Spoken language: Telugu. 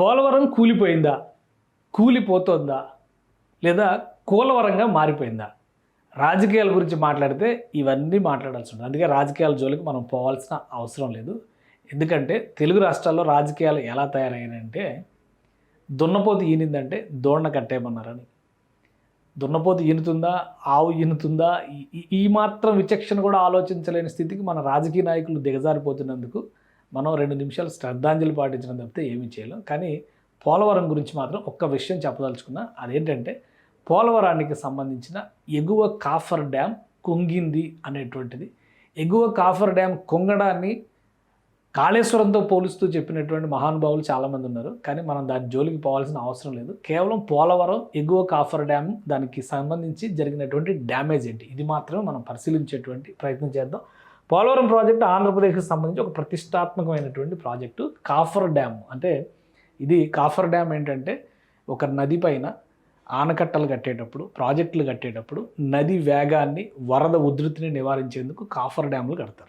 పోలవరం కూలిపోయిందా? కూలిపోతుందా? లేదా కూలవరంగా మారిపోయిందా? రాజకీయాల గురించి మాట్లాడితే ఇవన్నీ మాట్లాడాల్సి ఉంటుంది. అందుకే రాజకీయాల జోలికి మనం పోవాల్సిన అవసరం లేదు. ఎందుకంటే తెలుగు రాష్ట్రాల్లో రాజకీయాలు ఎలా తయారయ్యాయంటే దున్నపోతు ఈనిందంటే దోణ కట్టేయమన్నారని. దున్నపోతు ఈనుతుందా? ఆవు ఈనుతుందా? ఈ- ఈ- ఈ మాత్రం విచక్షణ కూడా ఆలోచించలేని స్థితికి మన రాజకీయ నాయకులు దిగజారిపోతున్నందుకు మనం రెండు నిమిషాలు శ్రద్ధాంజలి పాటించడం తప్పితే ఏమీ చేయలేం. కానీ పోలవరం గురించి మాత్రం ఒక్క విషయం చెప్పదలుచుకున్నా అదేంటంటే పోలవరానికి సంబంధించిన ఎగువ కాఫర్ డ్యామ్ కుంగింది అనేటువంటిది. ఎగువ కాఫర్ డ్యామ్ కుంగడాన్ని కాళేశ్వరంతో పోలుస్తూ చెప్పినటువంటి మహానుభావులు చాలామంది ఉన్నారు. కానీ మనం దాని జోలికి పోవాల్సిన అవసరం లేదు. కేవలం పోలవరం ఎగువ కాఫర్ డ్యామ్ దానికి సంబంధించి జరిగినటువంటి డ్యామేజ్ ఏంటి? ఇది మాత్రమే మనం పరిశీలించేటువంటి ప్రయత్నం చేద్దాం. పోలవరం ప్రాజెక్టు ఆంధ్రప్రదేశ్కి సంబంధించి ఒక ప్రతిష్టాత్మకమైనటువంటి ప్రాజెక్టు కాఫర్ డ్యామ్. అంటే ఇది కాఫర్ డ్యామ్ ఏంటంటే ఒక నది పైన ఆనకట్టలు కట్టేటప్పుడు ప్రాజెక్టులు కట్టేటప్పుడు నది వేగాన్ని వరద ఉధృతిని నివారించేందుకు కాఫర్ డ్యాములు కడతారు.